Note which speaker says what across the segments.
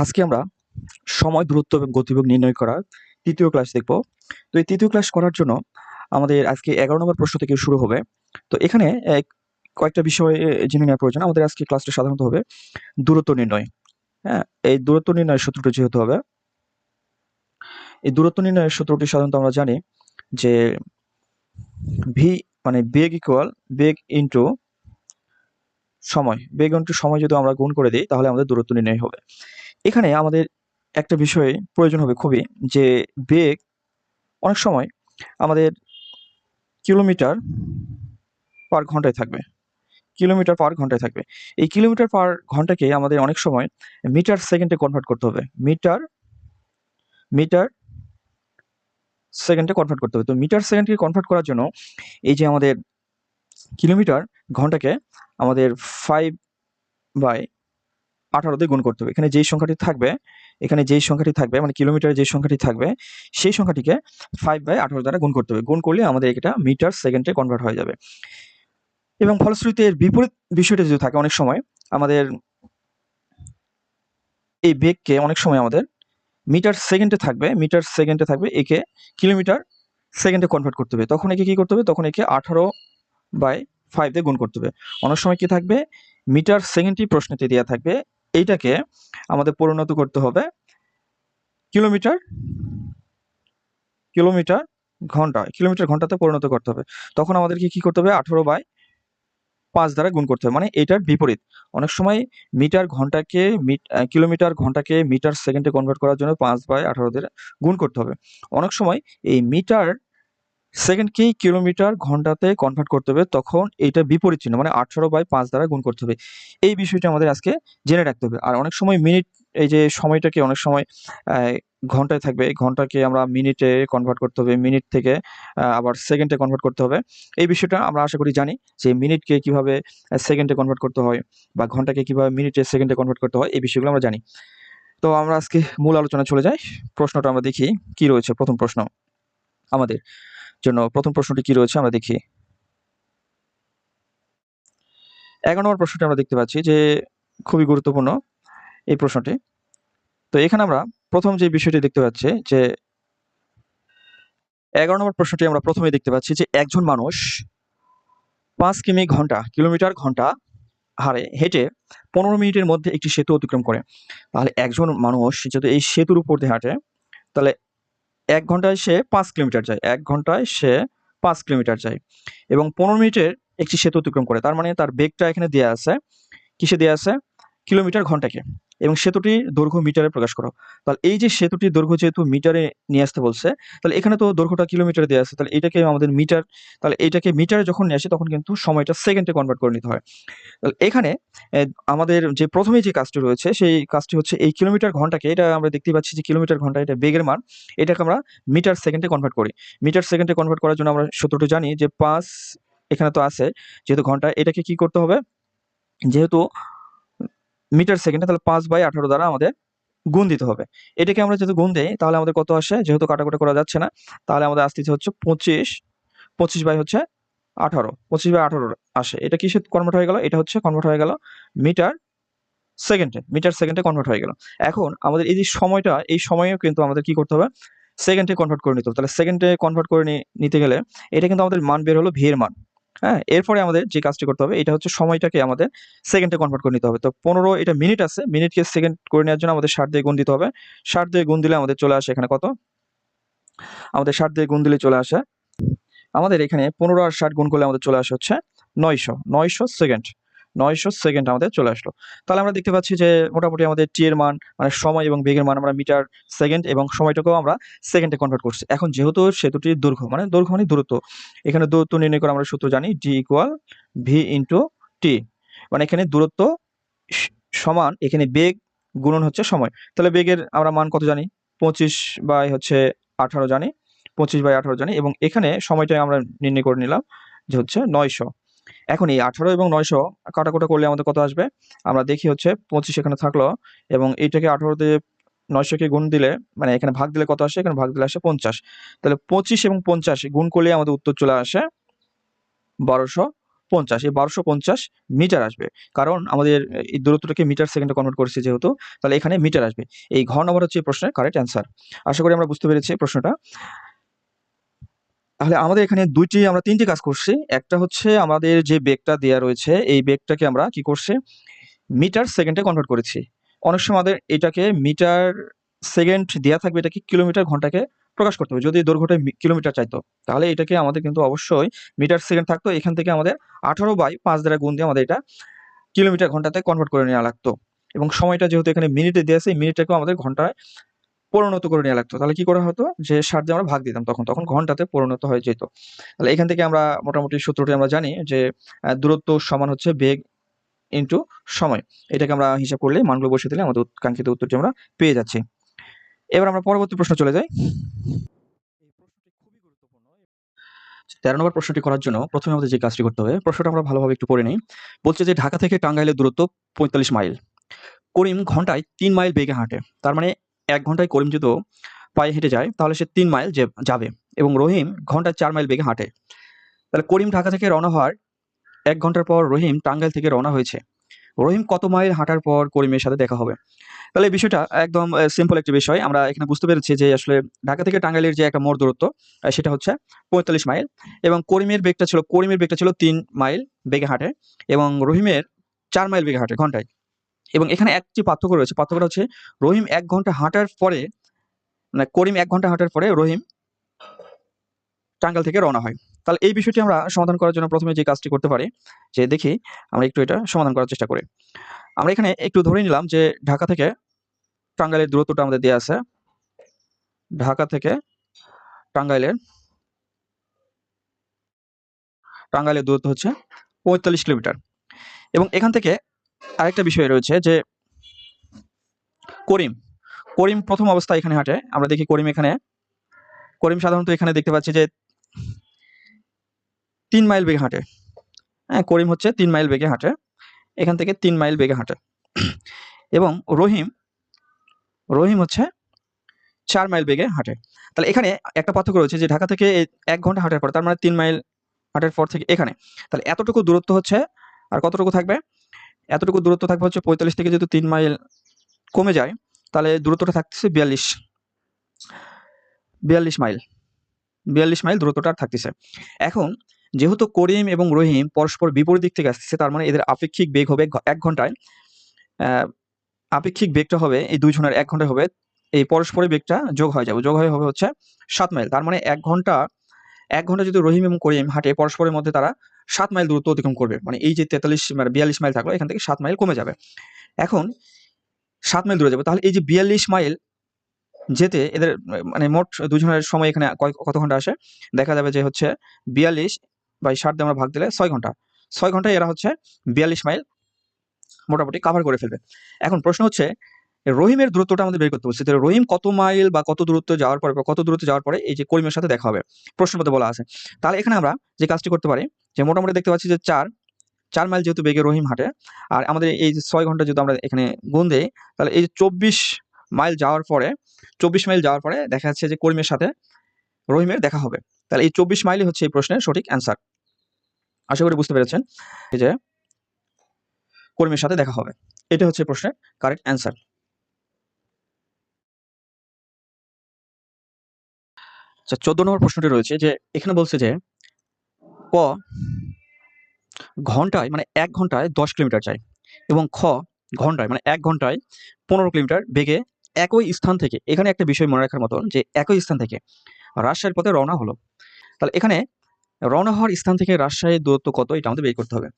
Speaker 1: আজকে আমরা সময়, দূরত্ব এবং গতিবেগ নির্ণয় করার তৃতীয় ক্লাস দেখব। তো এই তৃতীয় ক্লাস করার জন্য আমাদের আজকে এগারো নম্বর প্রশ্ন থেকে শুরু হবে। তো এখানে কয়েকটা বিষয় জেনে নেওয়ার প্রয়োজন। আমাদের আজকে ক্লাসটা সাধারণত হবে দূরত্ব নির্ণয়। হ্যাঁ এই দূরত্ব নির্ণয়ের সূত্রটি যেহেতু হবে, এই দূরত্ব নির্ণয়ের সূত্রটি সাধারণত আমরা জানি যে ভি মানে বেগ ইকুয়াল বেগ ইন্টু সময়। বেগ ইন্টু সময় যদি আমরা গুণ করে দিই, তাহলে আমাদের দূরত্ব নির্ণয় হবে। এখানে আমাদের একটা বিষয়ে প্রয়োজন হবে খুবই, যে বেগ অনেক সময় আমাদের কিলোমিটার পার ঘন্টায় থাকবে। কিলোমিটার পার ঘন্টায় থাকবে। এই কিলোমিটার পার ঘন্টাকে আমাদের অনেক সময় মিটার সেকেন্ডে কনভার্ট করতে হবে। মিটার মিটার সেকেন্ডে কনভার্ট করতে হবে। তো মিটার সেকেন্ডকে কনভার্ট করার জন্য এই যে আমাদের কিলোমিটার ঘন্টাকে আমাদের ফাইভ বাই আঠারো দিয়ে গুণ করতে হবে। এখানে যেই সংখ্যাটি থাকবে, এখানে যেই সংখ্যাটি থাকবে মানে কিলোমিটারে যে সংখ্যাটি থাকবে, সেই সংখ্যাটিকে ফাইভ বাই আঠারো দ্বারা গুণ করতে হবে। গুণ করলে আমাদের এটা মিটার সেকেন্ডে কনভার্ট হয়ে যাবে। এবং ফলশ্রুতিতে এর বিপরীত বিষয়টা যদি থাকে অনেক সময়, আমাদের এই বেগকে অনেক সময় আমাদের মিটার সেকেন্ডে থাকবে মিটার সেকেন্ডে থাকবে, একে কিলোমিটার সেকেন্ডে কনভার্ট করতে হবে। তখন একে কি করতে হবে? তখন একে আঠারো বাই ফাইভ দিয়ে গুণ করতে হবে। অনেক সময় কি থাকবে? মিটার সেকেন্ডটি প্রশ্নতে দেওয়া থাকবে এইটাকে আমাদের পরিণত করতে হবে কিলোমিটার কিলোমিটার ঘণ্টা, কিলোমিটার ঘন্টাতে পরিণত করতে হবে। তখন আমাদেরকে কি করতে হবে? আঠারো বাই পাঁচ দ্বারা গুণ করতে হবে। মানে এটার বিপরীত। অনেক সময় মিটার ঘন্টাকে, মিট- কিলোমিটার ঘন্টাকে মিটার সেকেন্ডে কনভার্ট করার জন্য পাঁচ বাই আঠারো দিয়ে গুণ করতে হবে। অনেক সময় এই মিটার সেকেন্ডকেই কিলোমিটার ঘন্টাতে কনভার্ট করতে হবে, তখন এটা বিপরীত চিহ্ন মানে আঠারো বাই পাঁচ দ্বারা গুণ করতে হবে। এই বিষয়টা আমাদের আজকে জেনে রাখতে হবে। আর অনেক সময় মিনিট এই যে সময়টাকে অনেক সময় ঘন্টায় থাকবে ঘন্টাকে আমরা মিনিটে কনভার্ট করতে হবে মিনিট থেকে আবার সেকেন্ডে কনভার্ট করতে হবে। এই বিষয়টা আমরা আশা করি জানি যে মিনিটকে কীভাবে সেকেন্ডে কনভার্ট করতে হয় বা ঘন্টাকে কীভাবে মিনিটে সেকেন্ডে কনভার্ট করতে হয়, এই বিষয়গুলো আমরা জানি। তো আমরা আজকে মূল আলোচনা চলে যাই। প্রশ্নটা আমরা দেখি, কি রয়েছে? প্রথম প্রশ্ন আমাদের। জন্য প্রথম প্রশ্নটি কি রয়েছে আমরা দেখি। এগারো নম্বর প্রশ্নটি আমরা দেখতে পাচ্ছি যে খুবই গুরুত্বপূর্ণ এই প্রশ্নটি। তো এখানে আমরা প্রথম যে বিষয়টি দেখতে পাচ্ছি যে এগারো নম্বর প্রশ্নটি আমরা প্রথমেই দেখতে পাচ্ছি যে একজন মানুষ পাঁচ কিমি ঘণ্টা, কিলোমিটার ঘণ্টা হারে হেঁটে পনেরো মিনিটের মধ্যে একটি সেতু অতিক্রম করে। তাহলে একজন মানুষ যদি এই সেতুর উপর দিয়ে হাঁটে, তাহলে এক ঘন্টায় সে পাঁচ কিলোমিটার যায়, এক ঘন্টায় সে পাঁচ কিলোমিটার যায় এবং পনেরো মিনিটের একটি সেতু অতিক্রম করে। তার মানে তার বেগটা এখানে দেওয়া আছে, কিসে দেওয়া আছে? কিলোমিটার ঘন্টাকে। এবং সেতুটির দৈর্ঘ্য মিটারে প্রকাশ করো। তাহলে এই যে সেতুটির দৈর্ঘ্য যেহেতু মিটারে নিয়ে আসতে বলছে, তাহলে এখানে তো দৈর্ঘ্যটা কিলোমিটারে দেওয়া আছে, তাহলে এটাকে আমাদের মিটার, তাহলে এইটাকে মিটারে যখন নিয়ে আসে তখন কিন্তু সময়টা সেকেন্ডে কনভার্ট করে নিতে হয়। তাহলে এখানে আমাদের যে প্রথমে যে কাজটি রয়েছে, সেই কাজটি হচ্ছে এই কিলোমিটার ঘন্টাকে, এটা আমরা দেখতে পাচ্ছি যে কিলোমিটার ঘণ্টা, এটা বেগের মান, এটাকে আমরা মিটার সেকেন্ডে কনভার্ট করি। মিটার সেকেন্ডে কনভার্ট করার জন্য আমরা সূত্রটি জানি যে পাঁচ, এখানে তো আছে, যেহেতু ঘণ্টা, এটাকে কি করতে হবে? যেহেতু মিটার সেকেন্ডে তাহলে পাঁচ বাই আঠারো দ্বারা আমাদের গুণ দিতে হবে। এটাকে আমরা যদি গুণ দেই, তাহলে আমাদের কত আসে? যেহেতু কাটাকুটি করা যাচ্ছে না, তাহলে আমাদের আসতেছে হচ্ছে পঁচিশ। পঁচিশ বাই হচ্ছে আঠারো। পঁচিশ বাই আঠারো আসে। এটা কিসে কনভার্ট হয়ে গেল? এটা হচ্ছে কনভার্ট হয়ে গেল মিটার সেকেন্ডে। মিটার সেকেন্ডে কনভার্ট হয়ে গেল। এখন আমাদের এই যে সময়টা, এই সময়েও কিন্তু আমাদের কি করতে হবে? সেকেন্ডে কনভার্ট করে নিতে হবে। তাহলে সেকেন্ডে কনভার্ট করে নিতে গেলে এটা কিন্তু আমাদের মান বের হলো ভি এর মান। হ্যাঁ এরপরে আমাদের যে কাজটি করতে হবে, এটা হচ্ছে সময়টাকে আমাদের সেকেন্ডে কনভার্ট করে নিতে হবে। তো পনেরো, এটা মিনিট আছে মিনিটকে সেকেন্ড করে নেওয়ার জন্য আমাদের ষাট দিয়ে গুণ দিতে হবে। ষাট দিয়ে গুণ দিলে আমাদের চলে আসে এখানে কত? আমাদের ষাট দিয়ে গুণ দিলে চলে আসে, আমাদের এখানে পনেরো আর ষাট গুণ করলে আমাদের চলে আসে হচ্ছে নয়শো। নয়শো সেকেন্ড নয়শো সেকেন্ড আমাদের চলে আসলো। তাহলে আমরা দেখতে পাচ্ছি যে মোটামুটি আমাদের টি এর মান মানে সময় এবং বেগের মান আমরা মিটার, সেকেন্ড এবং সময়টাকেও আমরা সেকেন্ডে কনভার্ট করছি। এখন যেহেতু সেতুটির দৈর্ঘ্য মানে দৈর্ঘ্য মানে দূরত্ব, এখানে দূরত্ব নির্ণয় করে আমরা সূত্র জানি D equal V into T মানে এখানে দূরত্ব সমান, এখানে বেগ গুণন হচ্ছে সময়। তাহলে বেগের আমরা মান কত জানি? পঁচিশ বাই হচ্ছে আঠারো জানি, পঁচিশ বাই আঠারো জানি, এবং এখানে সময়টা আমরা নির্ণয় করে নিলাম যে হচ্ছে নয়শো। এখন এই আঠারো এবং নয়শো কাটাকুটা করলে আমাদের কত আসবে? আমরা দেখি হচ্ছে পঁচিশ এখানে থাকল এবং এইটাকে আঠারো দিয়ে নয়শোকে গুণ দিলে মানে এখানে ভাগ দিলে কত আসে? এখানে ভাগ দিলে আসে পঞ্চাশ। তাহলে পঁচিশ এবং পঞ্চাশ গুণ করলে আমাদের উত্তর চলে আসে বারোশো পঞ্চাশ। এই বারোশো পঞ্চাশ মিটার আসবে। কারণ আমাদের এই দূরত্বটাকে মিটার সেকেন্ডে কনভার্ট করেছে যেহেতু, তাহলে এখানে মিটার আসবে। এই ঘর নম্বর হচ্ছে এই প্রশ্নের কারেক্ট অ্যান্সার আশা করি আমরা বুঝতে পেরেছি প্রশ্নটা। তাহলে আমাদের এখানে দুইটি আমরা তিনটি কাজ করছি। একটা হচ্ছে আমাদের যে বেগটা দেওয়া রয়েছে, এই বেগটাকে আমরা কি করছি? মিটার সেকেন্ডে কনভার্ট করেছি। অনেক সময় আমাদের এটাকে মিটার সেকেন্ড দেওয়া থাকবে, এটাকে কিলোমিটার ঘন্টাকে প্রকাশ করতে হবে। যদি দৈর্ঘ্যটা কিলোমিটার চাইতো, তাহলে এটাকে আমাদের কিন্তু অবশ্যই মিটার সেকেন্ড থাকতো। এখান থেকে আমাদের আঠারো বাই পাঁচ দ্বারা গুণ দিয়ে আমাদের এটা কিলোমিটার ঘন্টাতে কনভার্ট করে নেওয়া লাগতো। এবং সময়টা যেহেতু এখানে মিনিটে এই মিনিটটাকেও আমাদের ঘন্টায় পরিণত করে নেওয়া লাগতো। তাহলে কি করা হতো? যে ষাট দিয়ে আমরা ভাগ দিতাম তখন তখন ঘন্টাতে পরিণত হয়ে যেত। তাহলে এখান থেকে আমরা মোটামুটি সূত্রটি আমরা জানি যে দূরত্ব সমান হচ্ছে বেগ ইন্টু সময়। এটাকে আমরা হিসাব করলে মানগুলো বসে দিলে আমাদের কাঙ্ক্ষিত উত্তরটি আমরা পেয়ে যাচ্ছি। এবার আমরা পরবর্তী প্রশ্ন চলে যাই। তেরো নম্বর প্রশ্নটি করার জন্য প্রথমে আমাদের যে কাজটি করতে হবে, প্রশ্নটা আমরা ভালোভাবে একটু পড়ে নিই। বলছে যে, ঢাকা থেকে টাঙ্গাইলের দূরত্ব পঁয়তাল্লিশ মাইল। করিম ঘন্টায় তিন মাইল বেগে হাঁটে। তার মানে এক ঘন্টায় করিম যদি পায়ে হেঁটে যায়, তাহলে সে তিন মাইল যাবে এবং রহিম ঘন্টায় চার মাইল বেগে হাঁটে। তাহলে করিম ঢাকা থেকে রওনা হওয়ার এক ঘণ্টার পর রহিম টাঙ্গাইল থেকে রওনা হয়েছে। রহিম কত মাইল হাঁটার পর করিমের সাথে দেখা হবে? তাহলে এই বিষয়টা একদম সিম্পল একটি বিষয়। আমরা এখানে বুঝতে পেরেছি যে আসলে ঢাকা থেকে টাঙ্গাইলের যে একটা মোড় দূরত্ব সেটা হচ্ছে পঁয়তাল্লিশ মাইল এবং করিমের বেগটা ছিল, করিমের বেগটা ছিল তিন মাইল বেগে হাঁটে এবং রহিমের চার মাইল বেগে হাঁটে ঘন্টায়। এবং এখানে একটি পার্থক্য রয়েছে। পার্থক্যটা হচ্ছে রহিম এক ঘণ্টা হাঁটার পরে মানে করিম এক ঘণ্টা হাঁটার পরে রহিম টাঙ্গাইল থেকে রওনা হয়। তাহলে এই বিষয়টি আমরা সমাধান করার জন্য প্রথমে যে কাজটি করতে পারি, যে দেখি আমরা একটু এটা সমাধান করার চেষ্টা করি। আমরা এখানে একটু ধরে নিলাম যে ঢাকা থেকে টাঙ্গাইলের দূরত্বটা আমাদের দেওয়া আছে। ঢাকা থেকে টাঙ্গাইলের টাঙ্গাইলের দূরত্ব হচ্ছে পঁয়তাল্লিশ কিলোমিটার। এবং এখান থেকে আরেকটা বিষয় রয়েছে যে করিম করিম প্রথম অবস্থায় এখানে হাঁটে। আমরা দেখি করিম এখানে। করিম সাধারণত এখানে দেখতে পাচ্ছি যে তিন মাইল বেগে হাঁটে। হ্যাঁ করিম হচ্ছে তিন মাইল বেগে হাঁটে। এখান থেকে তিন মাইল বেগে হাঁটে। এবং রহিম রহিম হচ্ছে চার মাইল বেগে হাঁটে। তাহলে এখানে একটা পার্থক্য রয়েছে যে ঢাকা থেকে এক ঘণ্টা হাঁটার পর, তার মানে তিন মাইল হাঁটার পর থেকে এখানে। তাহলে এতটুকু দূরত্ব হচ্ছে আর কতটুকু থাকবে? এতটুকু দূরত্ব থাকবে হচ্ছে পঁয়তাল্লিশ থেকে যেহেতু তিন মাইল কমে যায়, তাহলে দূরত্বটা থাকতেছে বিয়াল্লিশ। বিয়াল্লিশ মাইল। বিয়াল্লিশ মাইল দূরত্বটা থাকতেছে। এখন যেহেতু করিম এবং রহিম পরস্পর বিপরীত দিক থেকে আসতেছে, তার মানে এদের আপেক্ষিক বেগ হবে এক ঘন্টায় আপেক্ষিক বেগটা হবে এই দুইজনের এক ঘন্টায় হবে, এই পরস্পরের বেগটা যোগ হয়ে যাবে। যোগ হয়ে হবে হচ্ছে সাত মাইল। তার মানে এক ঘণ্টা এক ঘণ্টা যদি রহিম এবং করিম হাঁটে, পরস্পরের মধ্যে তারা সাত মাইল দূরত্ব অতিক্রম করবে। মানে এই যে তেতাল্লিশ মানে বিয়াল্লিশ মাইল থাকল, এখান থেকে সাত মাইল কমে যাবে। এখন সাত মাইল দূরে যাবে। তাহলে এই যে বিয়াল্লিশ মাইল যেতে এদের মানে মোট দুজনের সময় এখানে কত ঘণ্টা আসে? দেখা যাবে যে হচ্ছে বিয়াল্লিশ বাই ষাট দিয়ে আমরা ভাগ দিলে ছয় ঘণ্টা। ছয় ঘন্টায় এরা হচ্ছে বিয়াল্লিশ মাইল মোটামুটি কাভার করে ফেলবে। এখন প্রশ্ন হচ্ছে রহিমের দূরত্বটা আমাদের বের করতে হচ্ছে তাহলে রহিম কত মাইল বা কত দূরত্ব যাওয়ার পরে বা কত দূরত্ব যাওয়ার পরে এই যে করিমের সাথে দেখা হবে। প্রশ্নের মধ্যে বলা আছে। তাহলে এখানে আমরা যে কাজটি করতে পারি, যে মোটামুটি দেখতে পাচ্ছি যে চার চার মাইল যেহেতু বেগে রহিম হাঁটে, আর আমাদের এই যে ছয় ঘণ্টা যদি আমরা এখানে গুণ দেই, তাহলে এই যে চব্বিশ মাইল যাওয়ার পরে, চব্বিশ মাইল যাওয়ার পরে দেখা যাচ্ছে যে করিমের সাথে রহিমের দেখা হবে। তাহলে এই চব্বিশ মাইলই হচ্ছে এই প্রশ্নের সঠিক অ্যান্সার আশা করি বুঝতে পেরেছেন। এই যে কর্মীর সাথে দেখা হবে। এটা হচ্ছে প্রশ্নের কারেক্ট অ্যান্সার আচ্ছা চোদ্দ নম্বর প্রশ্নটি রয়েছে যে, এখানে বলছে যে, ক ঘন্টায় মানে এক ঘন্টায় দশ কিলোমিটার যায় এবং খ ঘন্টায় মানে এক ঘন্টায় পনেরো কিলোমিটার বেগে একই স্থান থেকে, এখানে একটা বিষয় মনে রাখার মতন যে, একই স্থান থেকে রাজশাহীর পথে রওনা হলো। তাহলে এখানে রওনা হওয়ার স্থান থেকে রাজশাহীর দূরত্ব কত? এটা আমাদের বের করতে হবে।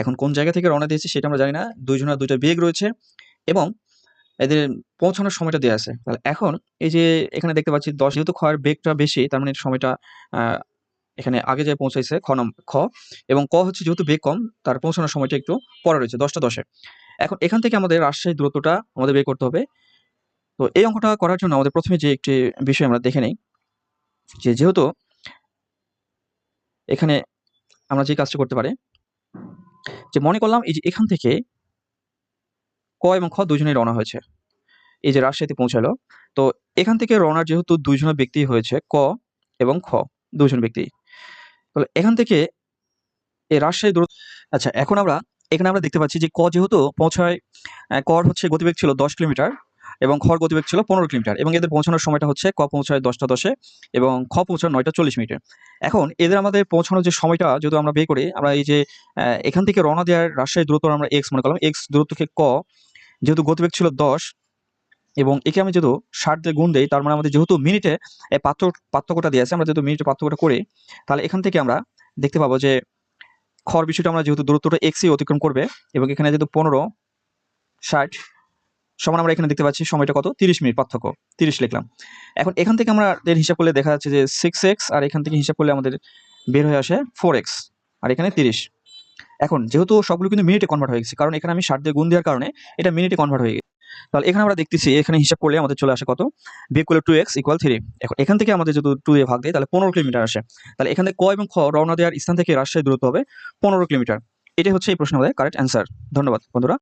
Speaker 1: এখন কোন জায়গা থেকে রওনা দিয়েছে সেটা আমরা জানি না। দুইজনের দুইটা বেগ রয়েছে এবং এদের পৌঁছানোর সময়টা দেওয়া আছে। তাহলে এখন এই যে এখানে দেখতে পাচ্ছি দশ যেহেতু খয়ের বেগটা বেশি, তার মানে সময়টা এখানে আগে যায় পৌঁছাইছে খ নম, খ এবং ক হচ্ছে যেহেতু বেগ কম, তার পৌঁছানোর সময়টা একটু পরে রয়েছে, দশটা দশে। এখন এখান থেকে আমাদের রাজশাহী দূরত্বটা আমাদের বের করতে হবে। তো এই অঙ্কটা করার জন্য আমাদের প্রথমে যে একটি বিষয় আমরা দেখে নেই, যে যেহেতু এখানে আমরা যে কাজটা করতে পারি, যে মনে করলাম এই যে এখান থেকে ক এবং খ দুজনেই রওনা হয়েছে। এই যে রাজশাহীতে পৌঁছালো, তো এখান থেকে রওনার যেহেতু দুইজনের ব্যক্তি হয়েছে, ক এবং খ দুজন ব্যক্তি। তাহলে এখান থেকে এই রাজশাহী দূরত্ব আচ্ছা এখন আমরা, এখানে আমরা দেখতে পাচ্ছি যে ক যেহেতু পৌঁছায় কর হচ্ছে গতিবেগ ছিল দশ কিলোমিটার এবং খর গতিবেগ ছিল পনেরো কিলোমিটার এবং এদের পৌঁছানোর সময়টা হচ্ছে ক পৌঁছায় দশটা দশে এবং খ পৌঁছায় নয়টা চল্লিশ মিনিটে। এখন এদের আমাদের পৌঁছানোর যে সময়টা যদি আমরা বের করি, আমরা এই যে এখান থেকে রওনা দেওয়ার রাজশাহী দূরত্ব আমরা এক্স মনে করলাম এক্স দূরত্বকে ক যেহেতু গতিবেগ ছিল দশ, এবং একে আমি যেহেতু ষাট দিয়ে গুণ দেই, তার মানে আমাদের যেহেতু মিনিটে এই পার্থক্য পার্থক্যটা দিয়ে আছে আমরা যেহেতু মিনিটে পার্থক্যটা করি, তাহলে এখান থেকে আমরা দেখতে পাবো যে খর বিষয়টা আমরা যেহেতু দূরত্বটা এক্সই অতিক্রম করবে, এবং এখানে যেহেতু পনেরো, ষাট, সমান আমরা এখানে দেখতে পাচ্ছি সময়টা কত? তিরিশ মিনিট পার্থক্য, তিরিশ লিখলাম। এখন এখান থেকে আমরা এর হিসাব করলে দেখা যাচ্ছে যে সিক্স এক্স আর এখান থেকে হিসাব করলে আমাদের বের হয়ে আসে ফোর এক্স আর এখানে তিরিশ। এখন যেহেতু সবগুলো কিন্তু মিনিটে কনভার্ট হয়ে গেছে, কারণ এখানে আমি ষাট দিয়ে গুণ দেওয়ার কারণে এটা মিনিটে কনভার্ট হয়ে গেছে। তাহলে এখানে আমরা দেখতেছি, এখানে হিসাব করলে আমাদের চলে আসে কত? বিয়োগ করলে টু এক্স ইকুয়াল থ্রি এখন এখান থেকে আমাদের যেহেতু টু দিয়ে ভাগ দেয়, তাহলে পনেরো কিলোমিটার আসে। তাহলে এখানে ক এবং খ রওনা দেওয়ার স্থান থেকে রাজশাহী দূরত্ব হবে পনেরো কিলোমিটার। এটাই হচ্ছে এই প্রশ্ন প্রশ্নের কারেক্ট অ্যান্সার ধন্যবাদ, বন্ধুরা।